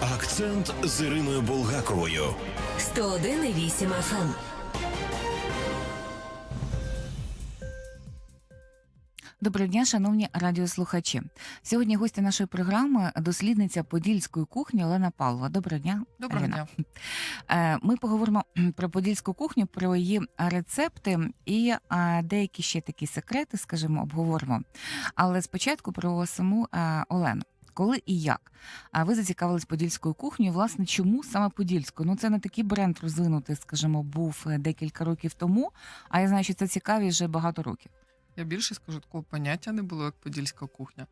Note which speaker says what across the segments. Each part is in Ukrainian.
Speaker 1: Акцент з Іриною Булгаковою.
Speaker 2: 101,8 FM.
Speaker 3: Доброго дня, шановні радіослухачі. Сьогодні гостя нашої програми дослідниця подільської кухні Олена Павлова. Доброго дня.
Speaker 4: Доброго
Speaker 3: Ірина.
Speaker 4: дня.
Speaker 3: Е, Ми поговоримо про подільську кухню, про її рецепти і е, деякі ще такі секрети, скажімо, обговоримо. Але спочатку про саму е, Олену. Коли і як? А ви зацікавились подільською кухнею? Власне, чому саме подільською? Ну це не такий бренд розвинутий, скажімо, був е, декілька років тому. А я знаю, що це цікавість вже багато років.
Speaker 4: Я більше скажу, такого поняття не було, як подільська кухня.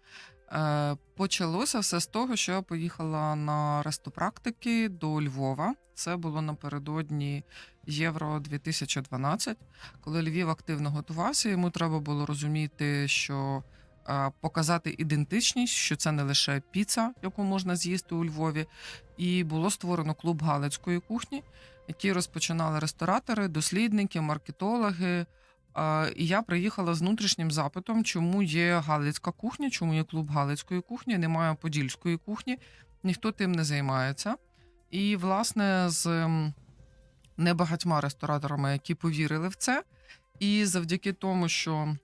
Speaker 4: Е, почалося все з того, що я поїхала на рестопрактики до Львова. Це було напередодні Євро 2012, коли Львів активно готувався. Йому треба було розуміти, що показати ідентичність, що це не лише піца, яку можна з'їсти у Львові. І було створено клуб галицької кухні, який розпочинали ресторатори, дослідники, маркетологи. І я приїхала з внутрішнім запитом, чому є галицька кухня, чому є клуб галицької кухні, немає подільської кухні, ніхто тим не займається. І, власне, з небагатьма рестораторами, які повірили в це, і завдяки тому, що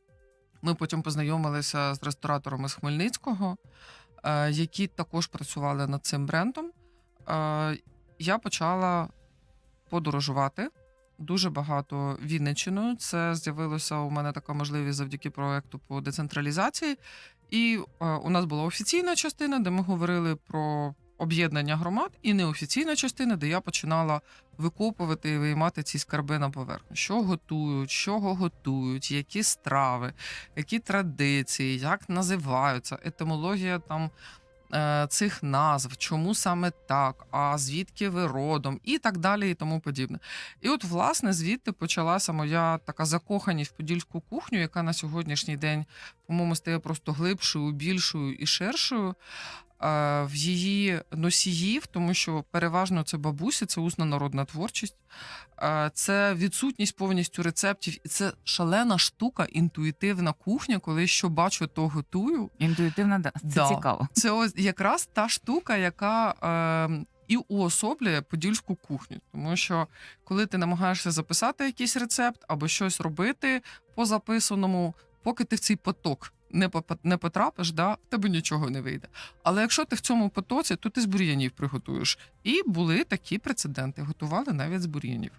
Speaker 4: ми потім познайомилися з рестораторами з Хмельницького, е, які також працювали над цим брендом, е, я почала подорожувати дуже багато Вінниччиною. Це з'явилося у мене така можливість завдяки проекту по децентралізації. І е, у нас була офіційна частина, де ми говорили про об'єднання громад, і неофіційна частина, де я починала викопувати і виймати ці скарби на поверхню. Що готують, чого готують, які страви, які традиції, як називаються, етимологія там е, цих назв, чому саме так, а звідки ви родом, і так далі, і тому подібне. І от, власне, звідти почалася моя така закоханість в подільську кухню, яка на сьогоднішній день, по-моєму, стає просто глибшою, більшою і ширшою. Е, В її носіїв, тому що переважно це бабусі, це усна народна творчість, е, це відсутність повністю рецептів, і це шалена штука, інтуїтивна кухня, коли що бачу, то готую.
Speaker 3: Інтуїтивно, да. це
Speaker 4: Да.
Speaker 3: цікаво.
Speaker 4: Це ось якраз та штука, яка е, і уособлює подільську кухню. Тому що коли ти намагаєшся записати якийсь рецепт або щось робити по записаному, поки ти в цей поток не не потрапиш, да, тебе нічого не вийде. Але якщо ти в цьому потоці, то ти з бур'янів приготуєш. І були такі прецеденти, готували навіть з бур'янів.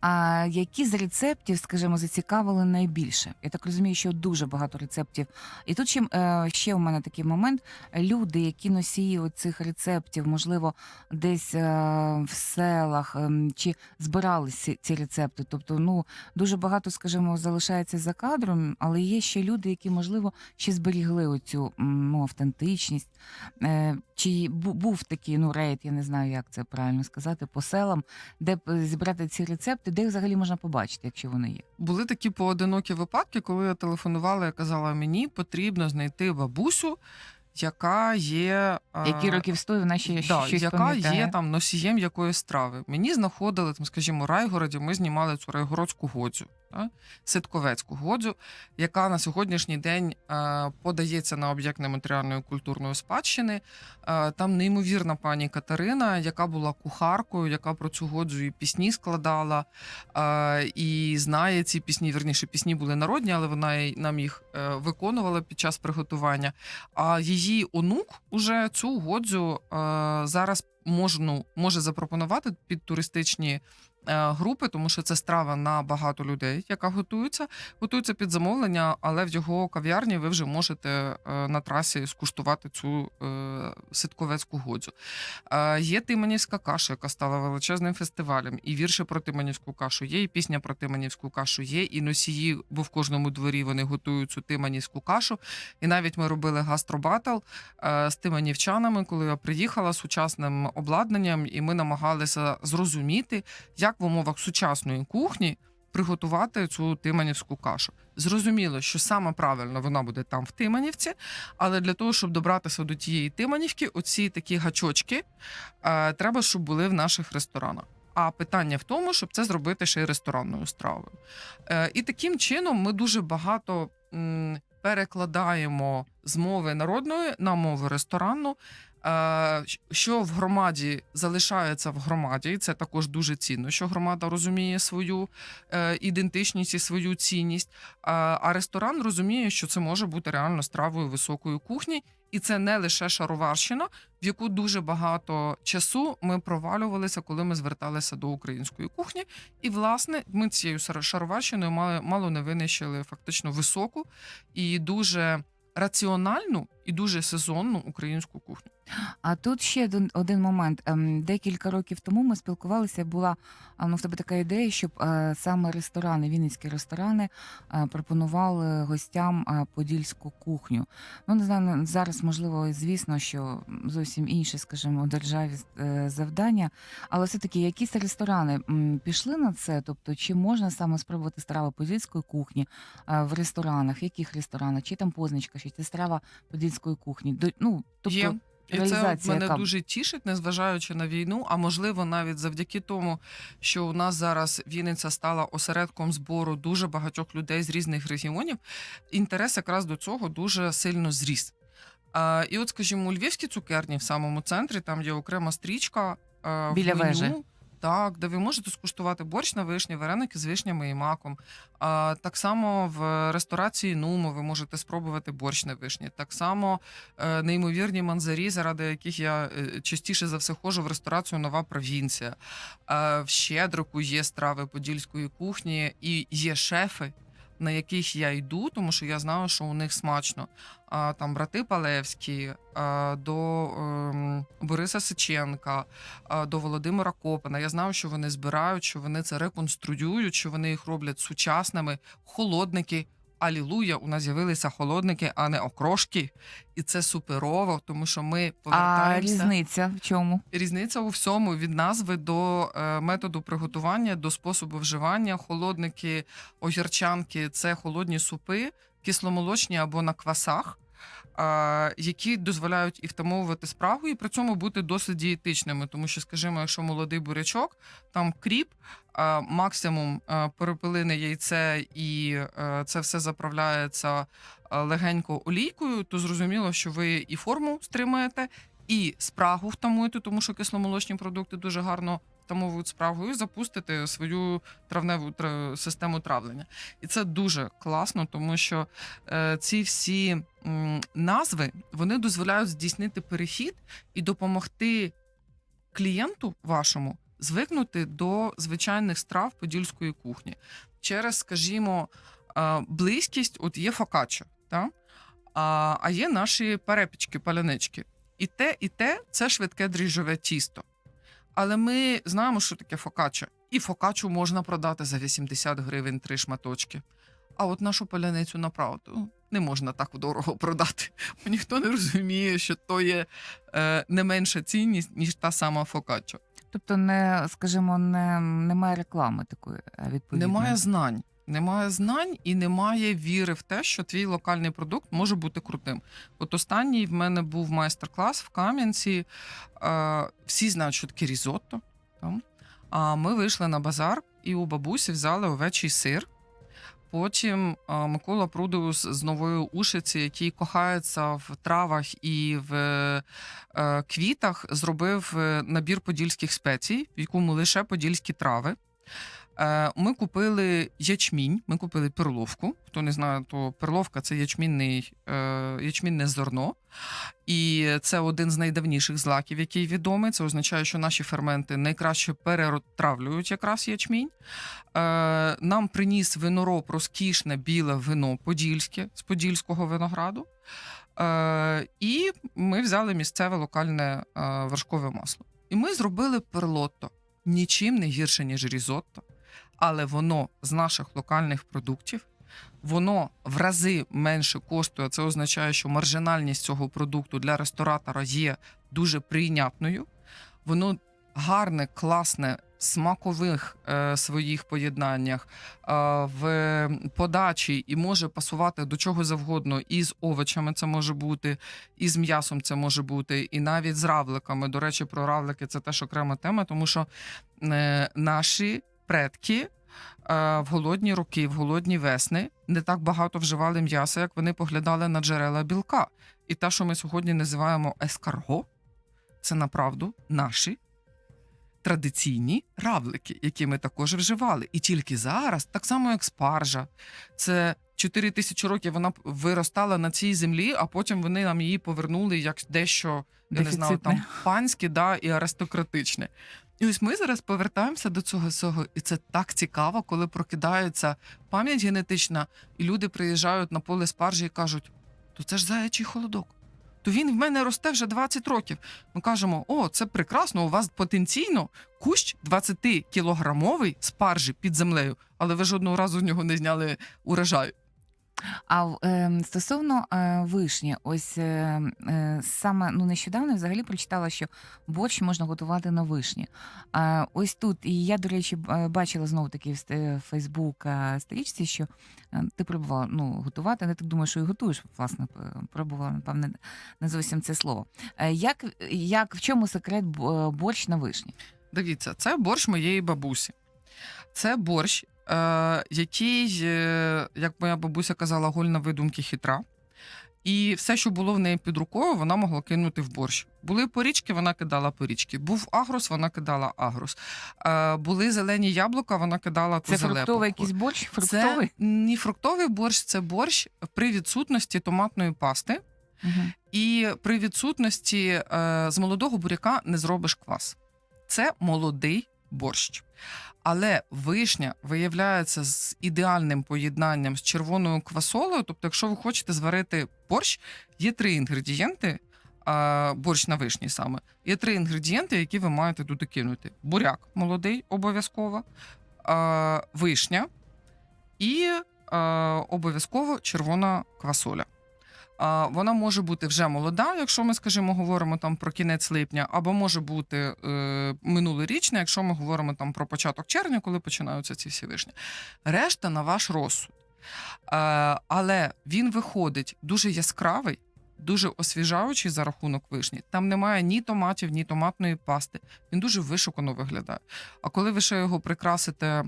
Speaker 3: А які з рецептів, скажімо, зацікавили найбільше? Я так розумію, що дуже багато рецептів. І тут е, ще у мене такий момент: люди, які носії цих рецептів, можливо, десь е, в селах ем, чи збирали ці, рецепти. Тобто, ну дуже багато, скажімо, залишається за кадром, але є ще люди, які, можливо, ще зберігли оцю ну, автентичність. Е, Чи бу- був такий ну рейд, я не знаю, як це правильно сказати, по селам, де е, зібрати ці рецепти, де їх взагалі можна побачити, якщо вони є.
Speaker 4: Були такі поодинокі випадки, коли я телефонувала і казала, мені потрібно знайти бабусю, яка є. е,
Speaker 3: Які років сто вона ще
Speaker 4: да,
Speaker 3: щось
Speaker 4: яка
Speaker 3: пам'ятає.
Speaker 4: є там носієм якоїсь страви. Мені знаходили там, скажімо, Райгороді. Ми знімали цю райгородську годзю, та? ситковецьку годзю, яка на сьогоднішній день подається на об'єкт нематеріальної культурної спадщини. Там неймовірна пані Катерина, яка була кухаркою, яка про цю годзю і пісні складала, і знає ці пісні. Верніше, пісні були народні, але вона нам їх е, виконувала під час приготування. А її онук уже цю годзю е, зараз може, ну, може запропонувати під туристичні групи, тому що це страва на багато людей, яка готується. Готується під замовлення, але в його кав'ярні ви вже можете е, на трасі скуштувати цю е, ситковецьку годзю. Е, є Тиманівська каша, яка стала величезним фестивалем, і вірші про Тиманівську кашу, є і пісня про Тиманівську кашу, є і носії, бо в кожному дворі вони готують цю Тиманівську кашу. І навіть ми робили гастробатл е, з тиманівчанами, коли я приїхала з сучасним обладнанням, і ми намагалися зрозуміти, як в умовах сучасної кухні приготувати цю тиманівську кашу. Зрозуміло, що саме правильно вона буде там в Тиманівці, але для того, щоб добратися до тієї Тиманівки, оці такі гачочки е, треба, щоб були в наших ресторанах. А питання в тому, щоб це зробити ще й ресторанною стравою. Е, і таким чином ми дуже багато м, перекладаємо з мови народної на мову ресторанну. Е, Що в громаді залишається в громаді, і це також дуже цінно, що громада розуміє свою е, ідентичність і свою цінність. А, а ресторан розуміє, що це може бути реально стравою високої кухні, і це не лише шароварщина, в яку дуже багато часу ми провалювалися, коли ми зверталися до української кухні. І власне ми цією шароварщиною мало не винищили фактично високу і дуже раціональну і дуже сезонну українську кухню.
Speaker 3: А тут ще один, один момент. Ем, Декілька років тому ми спілкувалися. Була ну, в тебе така ідея, щоб е, саме ресторани, вінницькі ресторани, е, пропонували гостям е, подільську кухню. Ну не знаю, зараз можливо, звісно, що зовсім інше, скажімо, у державі завдання. Але все таки якісь ресторани пішли на це? Тобто, чи можна саме спробувати страви подільської кухні в ресторанах? Яких ресторанах? Чи там позначка, чи це страва подільської кухні? До, ну, тобто,
Speaker 4: Є. І це
Speaker 3: реалізація
Speaker 4: мене
Speaker 3: яка?
Speaker 4: дуже тішить, незважаючи на війну. А можливо, навіть завдяки тому, що у нас зараз Вінниця стала осередком збору дуже багатьох людей з різних регіонів. Інтерес якраз до цього дуже сильно зріс. А, і от, скажімо, у львівській цукерні в самому центрі там є окрема стрічка а, в
Speaker 3: Біля
Speaker 4: меню,
Speaker 3: вежі.
Speaker 4: Так, де ви можете скуштувати борщ на вишні, вареники з вишнями і маком. А, так само в ресторації Нумо ви можете спробувати борщ на вишні. Так само е, неймовірні манзарі, заради яких я е, частіше за все ходжу в ресторацію Нова провінція. Е, в Щедрику є страви подільської кухні і є шефи. На яких я йду, тому що я знаю, що у них смачно. А, там брати Палевські, а, до Бориса Сиченка, до Володимира Копана. Я знаю, що вони збирають, що вони це реконструюють, що вони їх роблять сучасними. Холодники. Алілуя, у нас з'явилися холодники, а не окрошки. І це суперово, тому що ми
Speaker 3: А різниця в чому?
Speaker 4: Різниця у всьому від назви до е, методу приготування, до способу вживання. Холодники, огірчанки це холодні супи, кисломолочні або на квасах, які дозволяють і втамовувати спрагу, і при цьому бути досить дієтичними. Тому що, скажімо, якщо молодий бурячок, там кріп, максимум перепилине яйце, і е, це все заправляється легенько олійкою, то зрозуміло, що ви і форму стримаєте, і спрагу втамуєте, тому що кисломолочні продукти дуже гарно втамовують спрагу, і запустите свою травневу тра- систему травлення. І це дуже класно, тому що е, ці всі м, назви вони дозволяють здійснити перехід і допомогти клієнту вашому звикнути до звичайних страв подільської кухні через, скажімо, е, близькість. От є фокаччо, та? а, а є наші перепічки, палянички. І те, і те це швидке дріжджове тісто. Але ми знаємо, що таке фокача. І фокачу можна продати за 80 гривень три шматочки. А от нашу поляницю направду не можна так дорого продати. Бо ніхто не розуміє, що то є е, не менша цінність, ніж та сама фокача.
Speaker 3: Тобто, не скажімо, не немає реклами такої відповідно.
Speaker 4: Немає знань. Немає знань і немає віри в те, що твій локальний продукт може бути крутим. От останній в мене був майстер-клас в Кам'янці. Е, всі знають, що таке різотто. А ми вийшли на базар і у бабусі взяли овечий сир. Потім е, Микола Прудеус з нової Ушиці, який кохається в травах і в е, квітах, зробив набір подільських спецій, в якому лише подільські трави. Е, Ми купили ячмінь, ми купили перловку. Хто не знає, то перловка це ячмінний, е, ячмінне зерно. І це один з найдавніших злаків, який відомий. Це означає, що наші ферменти найкраще перетравлюють якраз ячмінь. Е, Нам приніс винороб розкішне біле вино подільське з подільського винограду. І ми взяли місцеве локальне вершкове масло. І ми зробили перлотто нічим не гірше, ніж різотто, але воно з наших локальних продуктів. Воно в рази менше коштує. Це означає, що маржинальність цього продукту для ресторатора є дуже прийнятною. Воно гарне, класне смакових е, своїх поєднаннях, е, в подачі і може пасувати до чого завгодно. І з овочами це може бути, і з м'ясом це може бути, і навіть з равликами. До речі, про равлики це теж окрема тема, тому що е, наші предки е, в голодні роки, в голодні весни не так багато вживали м'яса, як вони поглядали на джерела білка. І те, що ми сьогодні називаємо ескарго, це направду наші традиційні равлики, які ми також вживали. І тільки зараз, так само як спаржа, це 4 тисячі років вона виростала на цій землі, а потім вони нам її повернули як дещо я не знаю, там панське да, і аристократичне. І ось ми зараз повертаємося до цього всього, і це так цікаво, коли прокидається пам'ять генетична, і люди приїжджають на поле спаржі і кажуть: то це ж заячий холодок. То він в мене росте вже 20 років. Ми кажемо: о, це прекрасно, у вас потенційно кущ 20-кілограмовий спаржі під землею, але ви жодного разу з нього не зняли урожай.
Speaker 3: А е, стосовно е, вишні, ось е, е, саме ну нещодавно взагалі прочитала, що борщ можна готувати на вишні. А ось тут, і я, до речі, е, бачила знову таки в Фейсбук е, сторічці, що ти пробувала ну, готувати. Не так думаю, що і готуєш, власне, пробувала, напевне, не зовсім це слово. Як, як в чому секрет борщ на вишні?
Speaker 4: Дивіться, це борщ моєї бабусі. Це борщ, який, е, як моя бабуся казала, гольна видумки хитра. І все, що було в неї під рукою, вона могла кинути в борщ. Були порічки, вона кидала порічки. Був агрос, вона кидала агрос. Е, були зелені яблука, вона кидала
Speaker 3: Це фруктовий якийсь борщ? Фруктовий?
Speaker 4: Це не фруктовий борщ, це борщ при відсутності томатної пасти.
Speaker 3: Мгм.
Speaker 4: І при відсутності е, з молодого буряка не зробиш квас. Це молодий борщ. Але вишня виявляється з ідеальним поєднанням з червоною квасолою. Тобто, якщо ви хочете зварити борщ, є три інгредієнти. е, Борщ на вишні саме. Є три інгредієнти, які ви маєте туди кинути: буряк молодий, обов'язково, вишня і обов'язково червона квасоля. Вона може бути вже молода, якщо ми, скажімо, говоримо там про кінець липня, або може бути е, минулорічна, якщо ми говоримо там про початок червня, коли починаються ці всі вишні. Решта на ваш розсуд. Е, але він виходить дуже яскравий, дуже освіжаючий за рахунок вишні. Там немає ні томатів, ні томатної пасти. Він дуже вишукано виглядає. А коли ви ще його прикрасите.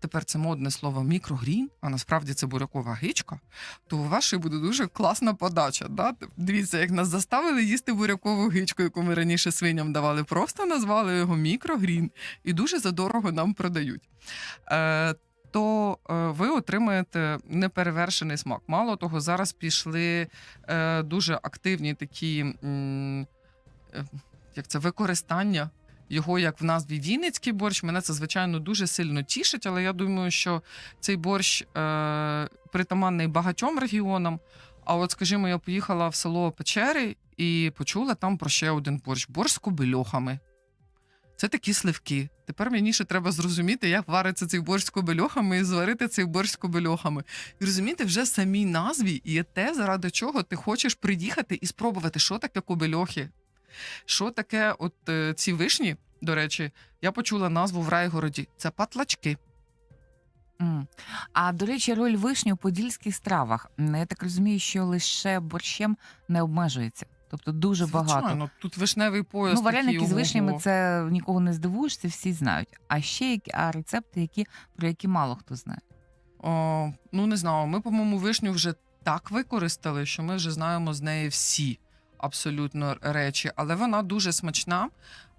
Speaker 4: Тепер це модне слово мікрогрін, а насправді це бурякова гичка, то у вас ще буде дуже класна подача. Да? Дивіться, як нас заставили їсти бурякову гичку, яку ми раніше свиням давали, просто назвали його мікрогрін і дуже задорого нам продають. Е, то е, ви отримаєте неперевершений смак. Мало того, зараз пішли е, дуже активні такі як це, використання його як в назві Вінницький борщ. Мене це, звичайно, дуже сильно тішить, але я думаю, що цей борщ е, притаманний багатьом регіонам. А от, скажімо, я поїхала в село Печери і почула там про ще один борщ борщ з кобельохами. Це такі сливки. Тепер мені ще треба зрозуміти, як вариться цей борщ з кобельохами і зварити цей борщ з кобельохами. І розумієте, вже самій назві є те, заради чого ти хочеш приїхати і спробувати, що таке кобельохи. Що таке, от е, ці вишні, до речі, я почула назву в Райгороді. Це патлачки.
Speaker 3: М. А до речі, роль вишні у подільських стравах. М, Я так розумію, що лише борщем не обмежується. Тобто дуже багато.
Speaker 4: Звичайно, тут вишневий пояс.
Speaker 3: Ну, вареники
Speaker 4: такий,
Speaker 3: з вишнями
Speaker 4: ого-го.
Speaker 3: це нікого не здивуєш, це всі знають. А ще які а рецепти, які про які мало хто знає.
Speaker 4: О, ну не знаю. Ми, по-моєму, вишню вже так використали, що ми вже знаємо з неї всі абсолютно речі, але вона дуже смачна.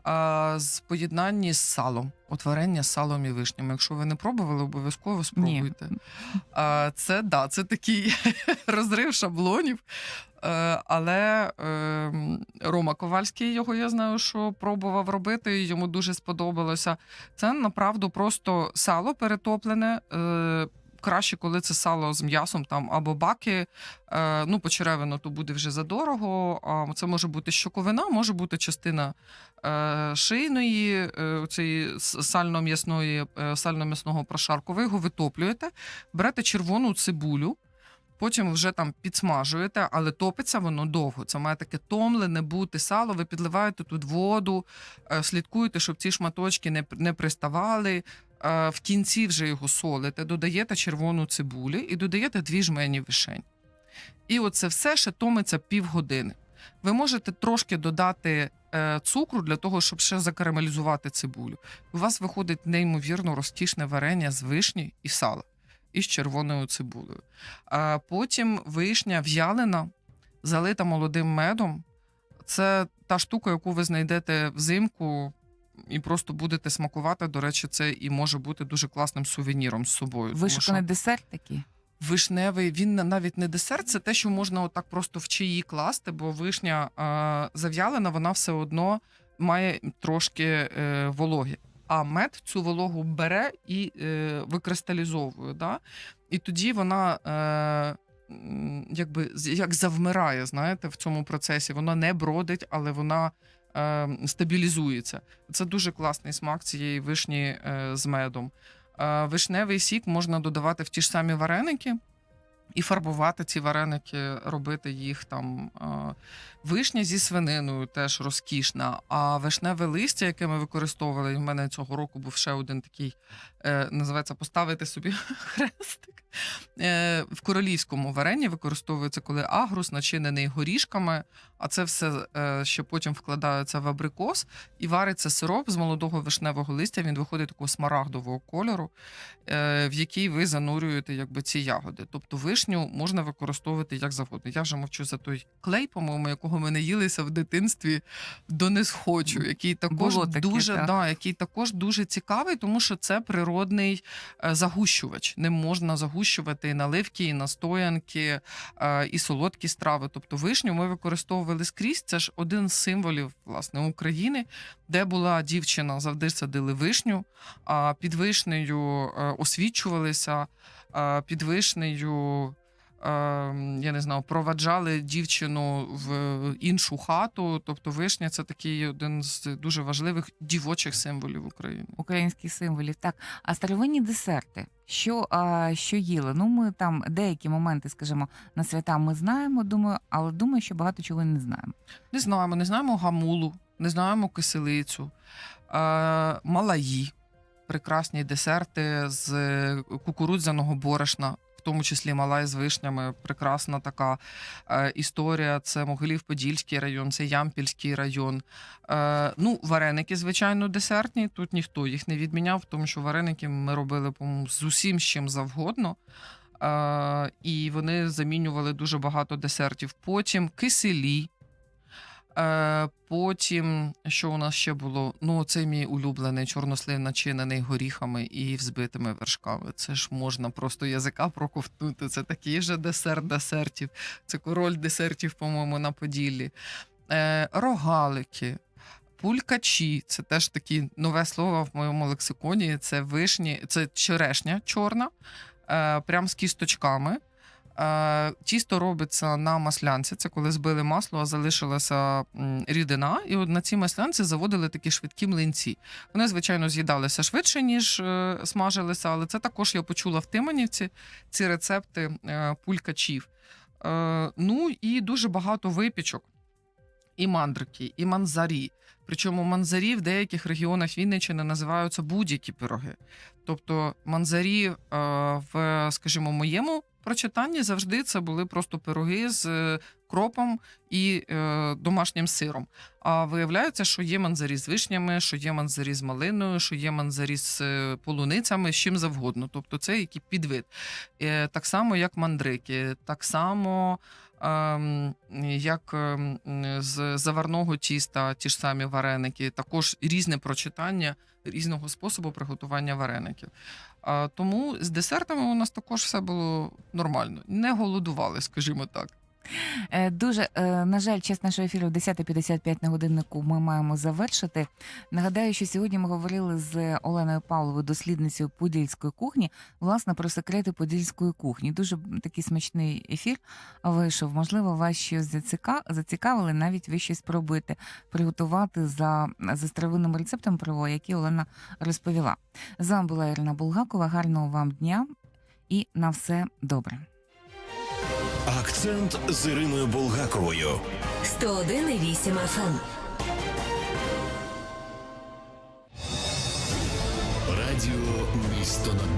Speaker 4: А, з поєднанні з салом, от варення з салом і вишнями. Якщо ви не пробували, обов'язково спробуйте. А, це да, це такий розрив шаблонів. Е, але е, Рома Ковальський, його я знаю, що пробував робити, і йому дуже сподобалося. Це направду просто сало перетоплене. Краще, коли це сало з м'ясом там або баки. Е, ну, почеревино то буде вже задорого. А це може бути щоковина, може бути частина е, шийної, е, цієї сально-м'ясної, е, сально-м'ясного прошарку. Ви його витоплюєте, берете червону цибулю. Потім вже там підсмажуєте, але топиться воно довго. Це має таке томлене бути сало. Ви підливаєте тут воду, е, слідкуєте, щоб ці шматочки не, не приставали. В кінці вже його солите, додаєте червону цибулю і додаєте дві жмені вишень. І оце все ще томиться півгодини. Ви можете трошки додати е, цукру для того, щоб ще закарамелізувати цибулю. У вас виходить неймовірно розтішне варення з вишні і сала і з червоною цибулею. А потім вишня в'ялена, залита молодим медом. Це та штука, яку ви знайдете взимку. І просто будете смакувати. До речі, це і може бути дуже класним сувеніром з собою.
Speaker 3: Вишуканий
Speaker 4: що
Speaker 3: десерт такий.
Speaker 4: Вишневий, він навіть не десерт, це те, що можна отак просто в чаї класти, бо вишня е, зав'ялена, вона все одно має трошки е, вологи. А мед цю вологу бере і е, викристалізовує. Да? І тоді вона е, якби як завмирає, знаєте, в цьому процесі. Вона не бродить, але вона е, стабілізується. Це дуже класний смак цієї вишні е, з медом. Е, Вишневий сік можна додавати в ті ж самі вареники. І фарбувати ці вареники, робити їх там е, вишня зі свининою теж розкішна. А вишневе листя, яке ми використовували, в мене цього року був ще один такий, е, називається Поставити собі хрестик. Е, в королівському варенні використовується, коли агрус начинений горішками, а це все е, ще потім вкладається в абрикос і вариться сироп з молодого вишневого листя. Він виходить такого смарагдового кольору, е, в який ви занурюєте якби, ці ягоди. Тобто вишню можна використовувати як завгодно. Я вже мовчу за той клей, по-моєму, якого ми наїлися в дитинстві до несхочу, який також
Speaker 3: таке,
Speaker 4: дуже
Speaker 3: так.
Speaker 4: да, який також дуже цікавий, тому що це природний загущувач. Ним можна загущувати і наливки, і настоянки, е, і солодкі страви. Тобто вишню ми використовували скрізь. Це ж один з символів власне України, де була дівчина, завжди садили вишню, а під вишнею е, освічувалися, а під вишнею. Е, Я не знаю, проваджали дівчину в іншу хату. Тобто, вишня це такий один з дуже важливих дівочих символів України.
Speaker 3: українських символів. Так, а старовинні десерти. Що, а, що їли? Ну, ми там деякі моменти, скажімо, на свята ми знаємо, думаю, але думаю, що багато чого не знаємо.
Speaker 4: Не знаємо, не знаємо гамулу, не знаємо киселицю, е, малаї, прекрасні десерти з кукурудзяного борошна, тому числі малай з вишнями. Прекрасна така е, історія. Це Могилів-Подільський район, це Ямпільський район. Е, ну, вареники, звичайно, десертні. Тут ніхто їх не відміняв, тому що вареники ми робили з усім з чим завгодно. Е, і вони замінювали дуже багато десертів. Потім киселі. Е, потім, що у нас ще було? Ну, це мій улюблений чорнослив, начинений горіхами і взбитими вершками. Це ж можна просто язика проковтнути. Це такий же десерт десертів. Це король десертів, по-моєму, на Поділлі. Е, рогалики. Пулькачі це теж таке нове слово в моєму лексиконі. Це вишні, це черешня чорна, е, прям з кісточками. Е, Тісто робиться на маслянці. Це коли збили масло, а залишилася рідина. І от на ці маслянці заводили такі швидкі млинці. Вони, звичайно, з'їдалися швидше, ніж е, смажилися, але це також я почула в Тиманівці ці рецепти е, пулькачів. Ну і дуже багато випічок. І мандрики, і манзарі. Причому манзарі в деяких регіонах Вінниччини називаються будь-які пироги. Тобто манзарі в, скажімо, моєму прочитанні завжди це були просто пироги з е, кропом і е, домашнім сиром. А виявляється, що є манзарі з вишнями, що є манзарі з малиною, що є манзарі з е, полуницями, з чим завгодно. Тобто це який підвид. Е, так само, як мандрики, так само. ем, Як ем, з заварного тіста, ті ж самі вареники, також різне прочитання різного способу приготування вареників. А, тому з десертами у нас також все було нормально. Не голодували, скажімо так.
Speaker 3: Е, Дуже е, на жаль, час нашого ефіру 10.55 на годиннику. Ми маємо завершити. Нагадаю, що сьогодні ми говорили з Оленою Павловою, дослідницею подільської кухні, власне про секрети подільської кухні. Дуже такий смачний ефір вийшов. Можливо, вас щось зацікав... зацікавили, навіть ви щось спробуєте приготувати за, за старовинним рецептом, про який Олена розповіла. З вами була Ірина Булгакова. Гарного вам дня і на все добре.
Speaker 1: Акцент з Іриною Булгаковою.
Speaker 2: 101,8 FM.
Speaker 1: Радіо місто над